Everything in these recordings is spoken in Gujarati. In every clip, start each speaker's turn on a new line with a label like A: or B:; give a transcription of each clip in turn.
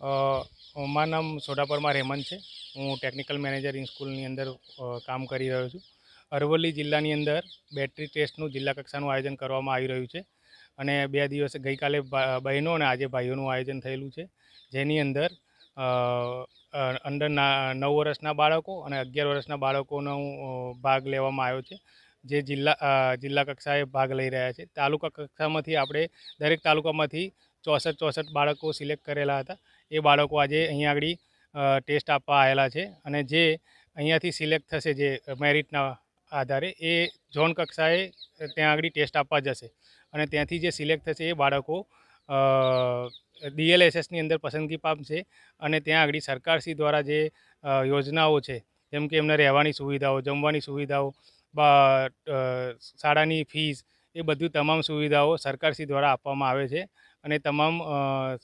A: મારું નામ સોડાપરમાં રહેમન છે. હું ટેકનિકલ મેનેજર ઇન સ્કૂલની અંદર કામ કરી રહ્યો છું. અરવલ્લી જિલ્લાની અંદર બેટરી ટેસ્ટનું જિલ્લા કક્ષાનું આયોજન કરવામાં આવી રહ્યું છે. અને બે દિવસ ગઈકાલે બહેનો અને આજે ભાઈઓનું આયોજન થયેલું છે. જેની અંદર અંડર નવ વર્ષના બાળકો અને અગિયાર વર્ષના બાળકોનો ભાગ લેવામાં આવ્યો છે. જે જિલ્લા જિલ્લા કક્ષાએ ભાગ લઈ રહ્યા છે. તાલુકા કક્ષામાંથી આપણે દરેક તાલુકામાંથી ચોસઠ ચોસઠ બાળકો સિલેક્ટ કરેલા હતા. એ બાળકો આજે અહીંયા આગળ ટેસ્ટ આપવા આવેલા છે અને જે અહીંયાથી સિલેક્ટ થશે જે મેરિટના આધારે એ ઝોન કક્ષાએ ત્યાં આગળ ટેસ્ટ આપવા જશે. અને ત્યાંથી જે સિલેક્ટ થશે એ બાળકો ડીએલએસએસની અંદર પસંદગી પામશે અને ત્યાં આગળ સરકારશ્રી દ્વારા જે યોજનાઓ છે, જેમ કે એમને રહેવાની સુવિધાઓ, જમવાની સુવિધાઓ શાળાની ફીસ, એ બધું તમામ સુવિધાઓ સરકારશ્રી દ્વારા આપવામાં આવે છે. અને તમામ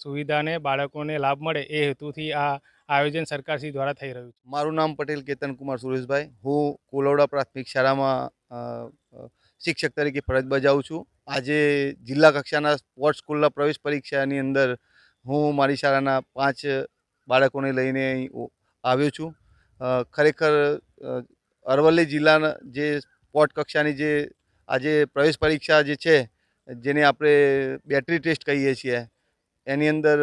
A: સુવિધાને બાળકોને લાભ મળે એ હેતુથી આ આયોજન સરકારશ્રી દ્વારા થઈ રહ્યું છે.
B: મારું નામ પટેલ કેતન કુમાર સુરેશભાઈ. હું કોલોડા પ્રાથમિક શાળામાં શિક્ષક તરીકે ફરજ બજાવું છું. આજે જિલ્લા કક્ષાના સ્પોર્ટ્સ સ્કૂલના પ્રવેશ પરીક્ષાની અંદર હું મારી શાળાના પાંચ બાળકોને લઈને અહીં આવ્યો છું. ખરેખર અરવલ્લી જિલ્લાના જે સ્પોર્ટ કક્ષાની જે આજે પ્રવેશ પરીક્ષા જે છે જેને આપણે બેટરી ટેસ્ટ કહીએ છીએ. એની અંદર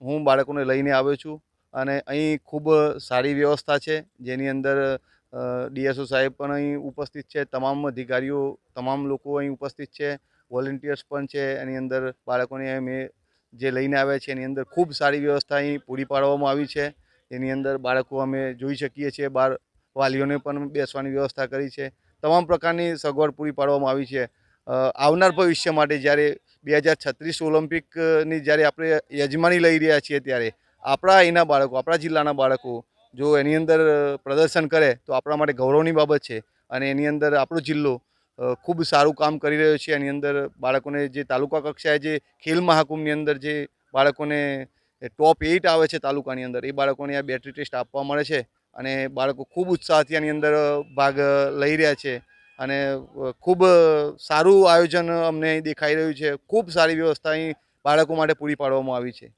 B: હું બાળકોને લઈને આવ્યો છું અને અહીં ખૂબ સારી વ્યવસ્થા છે. જેની અંદર ડીએસઓ સાહેબ પણ અહીં ઉપસ્થિત છે. તમામ અધિકારીઓ, તમામ લોકો અહીં ઉપસ્થિત છે. વોલેન્ટિયર્સ પણ છે. એની અંદર બાળકોને મેં જે લઈને આવ્યા છે, એની અંદર ખૂબ સારી વ્યવસ્થા અહીં પૂરી પાડવામાં આવી છે. એની અંદર બાળકો અમે જોઈ શકીએ છીએ. બાર વાલીઓને પણ બેસવાની વ્યવસ્થા કરી છે. તમામ પ્રકારની સગવડ પૂરી પાડવામાં આવી છે. આવનાર ભવિષ્ય માટે જ્યારે બે હજાર છત્રીસ ઓલિમ્પિકની જ્યારે આપણે યજમાની લઈ રહ્યા છીએ ત્યારે આપણા એના બાળકો આપણા જિલ્લાના બાળકો જો એની અંદર પ્રદર્શન કરે તો આપણા માટે ગૌરવની બાબત છે અને એની અંદર આપણો જિલ્લો ખૂબ સારું કામ કરી રહ્યો છે. એની અંદર બાળકોને જે તાલુકા કક્ષાએ જે ખેલ મહાકુંભની અંદર જે બાળકોને ટોપ એઇટ આવે છે તાલુકાની અંદર એ બાળકોને આ બેટરી ટેસ્ટ આપવા મળે છે અને બાળકો ખૂબ ઉત્સાહથી આની અંદર ભાગ લઈ રહ્યા છે. અને ખૂબ સારું આયોજન અમને દેખાઈ રહ્યું છે. ખૂબ સારી વ્યવસ્થા અહીં બાળકો માટે પૂરી પાડવામાં આવી છે.